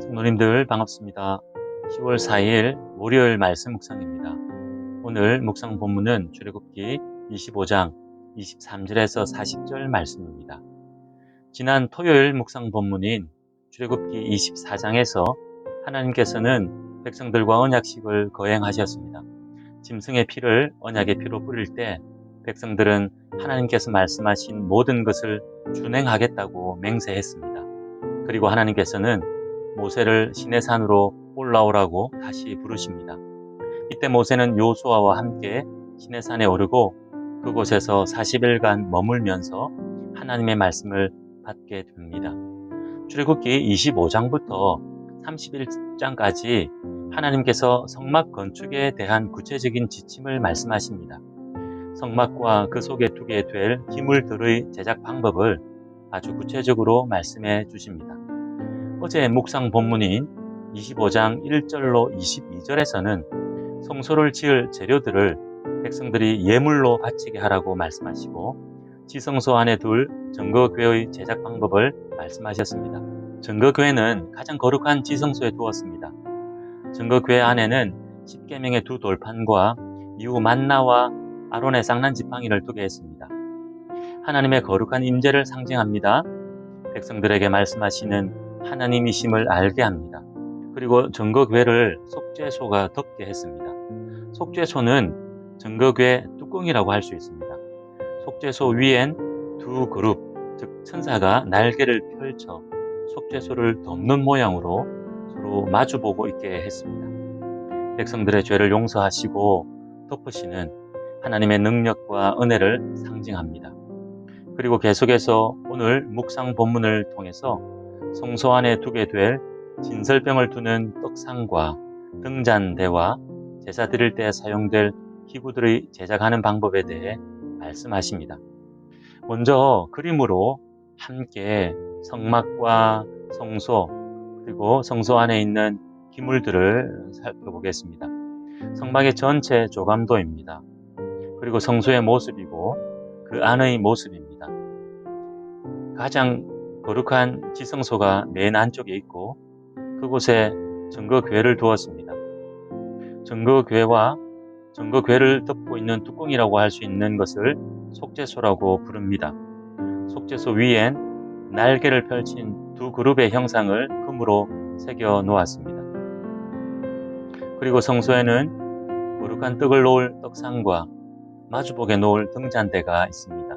성도님들 반갑습니다. 10월 4일 월요일 말씀 묵상입니다. 오늘 묵상 본문은 출애굽기 25장 23절에서 40절 말씀입니다. 지난 토요일 묵상 본문인 출애굽기 24장에서 하나님께서는 백성들과 언약식을 거행하셨습니다. 짐승의 피를 언약의 피로 뿌릴 때 백성들은 하나님께서 말씀하신 모든 것을 준행하겠다고 맹세했습니다. 그리고 하나님께서는 모세를 시내산으로 올라오라고 다시 부르십니다. 이때 모세는 요수아와 함께 시내산에 오르고 그곳에서 40일간 머물면서 하나님의 말씀을 받게 됩니다. 출애굽기 25장부터 31장까지 하나님께서 성막 건축에 대한 구체적인 지침을 말씀하십니다. 성막과 그 속에 두게 될 기물들의 제작 방법을 아주 구체적으로 말씀해 주십니다. 어제 묵상 본문인 25장 1절로 22절에서는 성소를 지을 재료들을 백성들이 예물로 바치게 하라고 말씀하시고 지성소 안에 둘 증거교회의 제작 방법을 말씀하셨습니다. 증거교회는 가장 거룩한 지성소에 두었습니다. 증거교회 안에는 십계명의 두 돌판과 이후 만나와 아론의 쌍난 지팡이를 두게 했습니다. 하나님의 거룩한 임재를 상징합니다. 백성들에게 말씀하시는 하나님이심을 알게 합니다. 그리고 증거궤를 속죄소가 덮게 했습니다. 속죄소는 증거궤 뚜껑이라고 할 수 있습니다. 속죄소 위엔 두 그룹, 즉 천사가 날개를 펼쳐 속죄소를 덮는 모양으로 서로 마주보고 있게 했습니다. 백성들의 죄를 용서하시고 덮으시는 하나님의 능력과 은혜를 상징합니다. 그리고 계속해서 오늘 묵상 본문을 통해서 성소 안에 두게 될 진설병을 두는 떡상과 등잔대와 제사 드릴 때 사용될 기구들의 제작하는 방법에 대해 말씀하십니다. 먼저 그림으로 함께 성막과 성소 그리고 성소 안에 있는 기물들을 살펴보겠습니다. 성막의 전체 조감도입니다. 그리고 성소의 모습이고 그 안의 모습입니다. 가장 거룩한 지성소가 맨 안쪽에 있고 그곳에 증거궤를 두었습니다. 증거궤와 증거궤를 덮고 있는 뚜껑이라고 할 수 있는 것을 속죄소라고 부릅니다. 속죄소 위엔 날개를 펼친 두 그룹의 형상을 금으로 새겨 놓았습니다. 그리고 성소에는 거룩한 떡을 놓을 떡상과 마주보게 놓을 등잔대가 있습니다.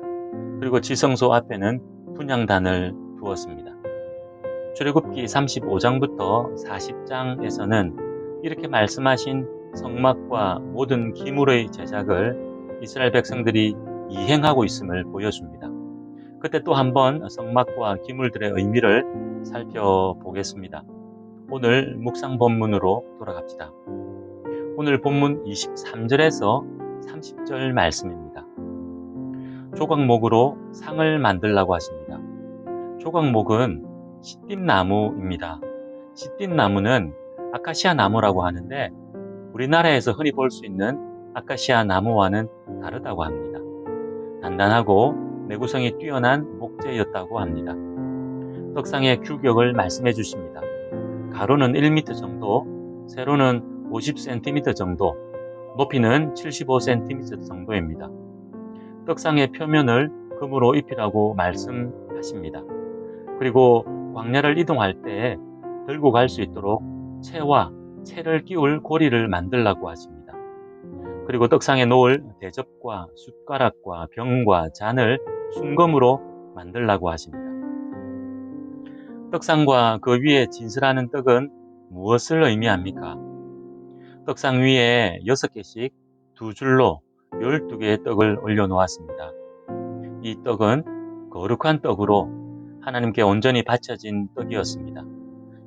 그리고 지성소 앞에는 분양단을 두었습니다. 출애굽기 35장부터 40장에서는 이렇게 말씀하신 성막과 모든 기물의 제작을 이스라엘 백성들이 이행하고 있음을 보여줍니다. 그때 또 한번 성막과 기물들의 의미를 살펴보겠습니다. 오늘 묵상 본문으로 돌아갑시다. 오늘 본문 23절에서 30절 말씀입니다. 조각목으로 상을 만들라고 하십니다. 조각목은 시띠나무입니다. 시띠나무는 아카시아 나무라고 하는데 우리나라에서 흔히 볼 수 있는 아카시아 나무와는 다르다고 합니다. 단단하고 내구성이 뛰어난 목재였다고 합니다. 떡상의 규격을 말씀해 주십니다. 가로는 1m 정도, 세로는 50cm 정도, 높이는 75cm 정도입니다. 떡상의 표면을 금으로 입히라고 말씀하십니다. 그리고 광야를 이동할 때 들고 갈 수 있도록 채와 채를 끼울 고리를 만들라고 하십니다. 그리고 떡상에 놓을 대접과 숟가락과 병과 잔을 순금으로 만들라고 하십니다. 떡상과 그 위에 진설하는 떡은 무엇을 의미합니까? 떡상 위에 6개씩 두 줄로 12개의 떡을 올려놓았습니다. 이 떡은 거룩한 떡으로 하나님께 온전히 바쳐진 떡이었습니다.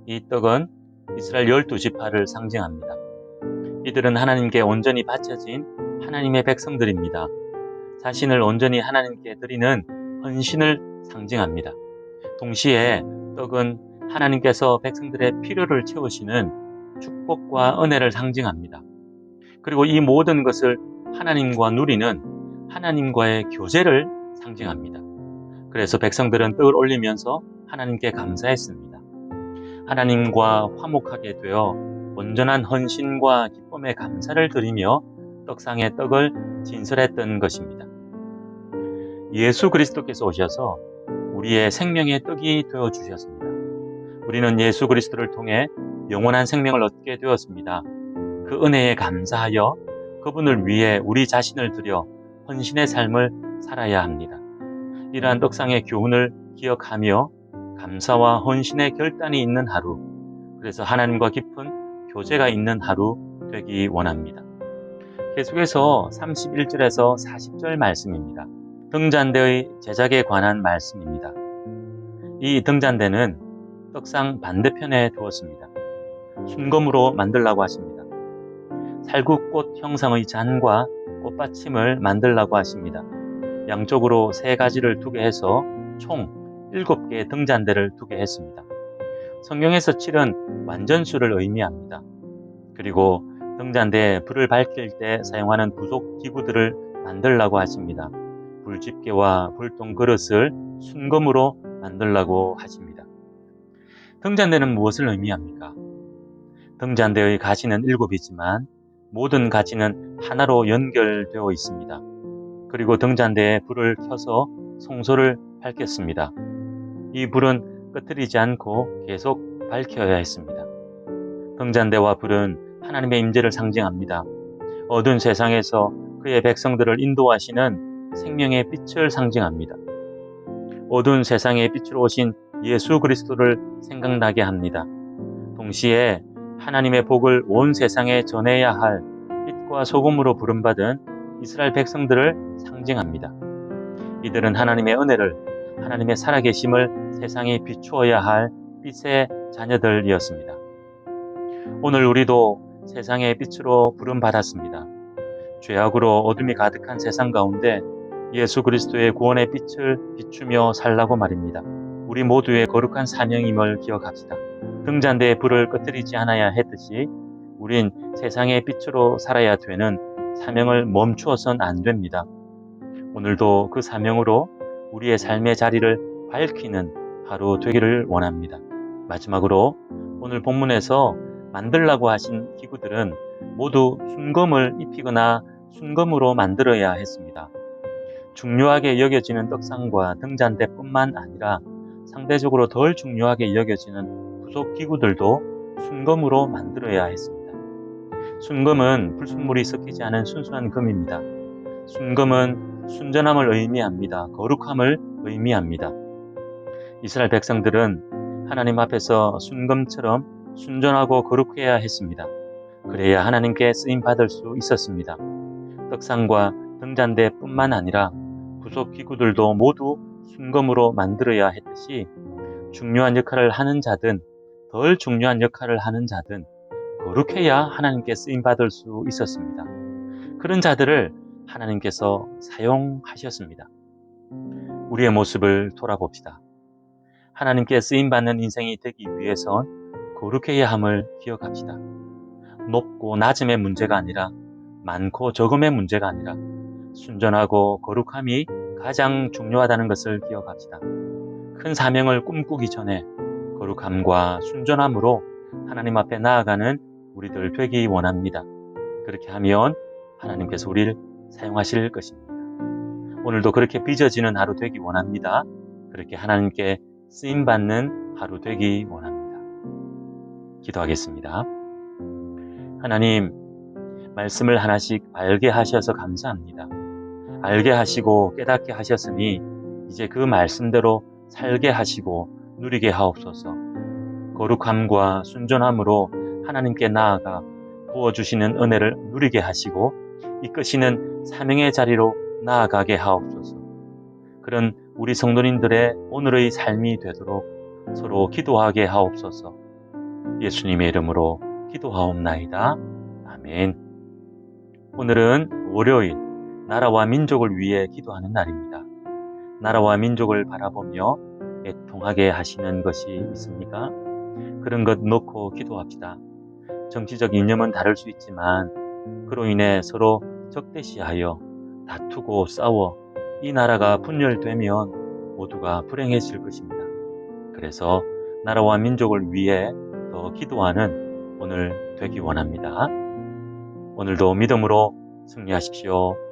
이 떡은 이스라엘 열두 지파를 상징합니다. 이들은 하나님께 온전히 바쳐진 하나님의 백성들입니다. 자신을 온전히 하나님께 드리는 헌신을 상징합니다. 동시에 떡은 하나님께서 백성들의 필요를 채우시는 축복과 은혜를 상징합니다. 그리고 이 모든 것을 하나님과 누리는 하나님과의 교제를 상징합니다. 그래서 백성들은 떡을 올리면서 하나님께 감사했습니다. 하나님과 화목하게 되어 온전한 헌신과 기쁨의 감사를 드리며 떡상의 떡을 진설했던 것입니다. 예수 그리스도께서 오셔서 우리의 생명의 떡이 되어 주셨습니다. 우리는 예수 그리스도를 통해 영원한 생명을 얻게 되었습니다. 그 은혜에 감사하여 그분을 위해 우리 자신을 들여 헌신의 삶을 살아야 합니다. 이러한 떡상의 교훈을 기억하며 감사와 헌신의 결단이 있는 하루, 그래서 하나님과 깊은 교제가 있는 하루 되기 원합니다. 계속해서 31절에서 40절 말씀입니다. 등잔대의 제작에 관한 말씀입니다. 이 등잔대는 떡상 반대편에 두었습니다. 순검으로 만들라고 하십니다. 살구꽃 형상의 잔과 꽃받침을 만들라고 하십니다. 양쪽으로 세 가지를 두게 해서 총 7개의 등잔대를 두게 했습니다. 성경에서 7은 완전수를 의미합니다. 그리고 등잔대에 불을 밝힐 때 사용하는 부속 기구들을 만들라고 하십니다. 불집게와 불똥 그릇을 순검으로 만들라고 하십니다. 등잔대는 무엇을 의미합니까? 등잔대의 가지는 일곱이지만 모든 가지는 하나로 연결되어 있습니다. 그리고 등잔대에 불을 켜서 송소를 밝혔습니다. 이 불은 끄트리지 않고 계속 밝혀야 했습니다. 등잔대와 불은 하나님의 임재를 상징합니다. 어두운 세상에서 그의 백성들을 인도하시는 생명의 빛을 상징합니다. 어두운 세상의 빛으로 오신 예수 그리스도를 생각나게 합니다. 동시에 하나님의 복을 온 세상에 전해야 할 빛과 소금으로 부름받은 이스라엘 백성들을 상징합니다. 이들은 하나님의 은혜를, 하나님의 살아계심을 세상에 비추어야 할 빛의 자녀들이었습니다. 오늘 우리도 세상의 빛으로 부름받았습니다. 죄악으로 어둠이 가득한 세상 가운데 예수 그리스도의 구원의 빛을 비추며 살라고 말입니다. 우리 모두의 거룩한 사명임을 기억합시다. 등잔대의 불을 꺼뜨리지 않아야 했듯이 우린 세상의 빛으로 살아야 되는 사명을 멈추어선 안 됩니다. 오늘도 그 사명으로 우리의 삶의 자리를 밝히는 하루 되기를 원합니다. 마지막으로 오늘 본문에서 만들라고 하신 기구들은 모두 순검을 입히거나 순검으로 만들어야 했습니다. 중요하게 여겨지는 떡상과 등잔대뿐만 아니라 상대적으로 덜 중요하게 여겨지는 부속 기구들도 순검으로 만들어야 했습니다. 순검은 불순물이 섞이지 않은 순수한 금입니다. 순검은 순전함을 의미합니다. 거룩함을 의미합니다. 이스라엘 백성들은 하나님 앞에서 순검처럼 순전하고 거룩해야 했습니다. 그래야 하나님께 쓰임 받을 수 있었습니다. 떡상과 등잔대뿐만 아니라 부속 기구들도 모두 순검으로 만들어야 했듯이 중요한 역할을 하는 자든 덜 중요한 역할을 하는 자든 거룩해야 하나님께 쓰임 받을 수 있었습니다. 그런 자들을 하나님께서 사용하셨습니다. 우리의 모습을 돌아봅시다. 하나님께 쓰임 받는 인생이 되기 위해선 거룩해야 함을 기억합시다. 높고 낮음의 문제가 아니라 많고 적음의 문제가 아니라 순전하고 거룩함이 가장 중요하다는 것을 기억합시다. 큰 사명을 꿈꾸기 전에 거룩함과 순전함으로 하나님 앞에 나아가는 우리들 되기 원합니다. 그렇게 하면 하나님께서 우리를 사용하실 것입니다. 오늘도 그렇게 빚어지는 하루 되기 원합니다. 그렇게 하나님께 쓰임 받는 하루 되기 원합니다. 기도하겠습니다. 하나님, 말씀을 하나씩 알게 하셔서 감사합니다. 알게 하시고 깨닫게 하셨으니 이제 그 말씀대로 살게 하시고 누리게 하옵소서. 거룩함과 순전함으로 하나님께 나아가 부어주시는 은혜를 누리게 하시고 이끄시는 사명의 자리로 나아가게 하옵소서. 그런 우리 성도님들의 오늘의 삶이 되도록 서로 기도하게 하옵소서. 예수님의 이름으로 기도하옵나이다. 아멘. 오늘은 월요일 나라와 민족을 위해 기도하는 날입니다. 나라와 민족을 바라보며 애통하게 하시는 것이 있습니까? 그런 것 놓고 기도합시다. 정치적 이념은 다를 수 있지만 그로 인해 서로 적대시하여 다투고 싸워 이 나라가 분열되면 모두가 불행해질 것입니다. 그래서 나라와 민족을 위해 더 기도하는 오늘 되기 원합니다. 오늘도 믿음으로 승리하십시오.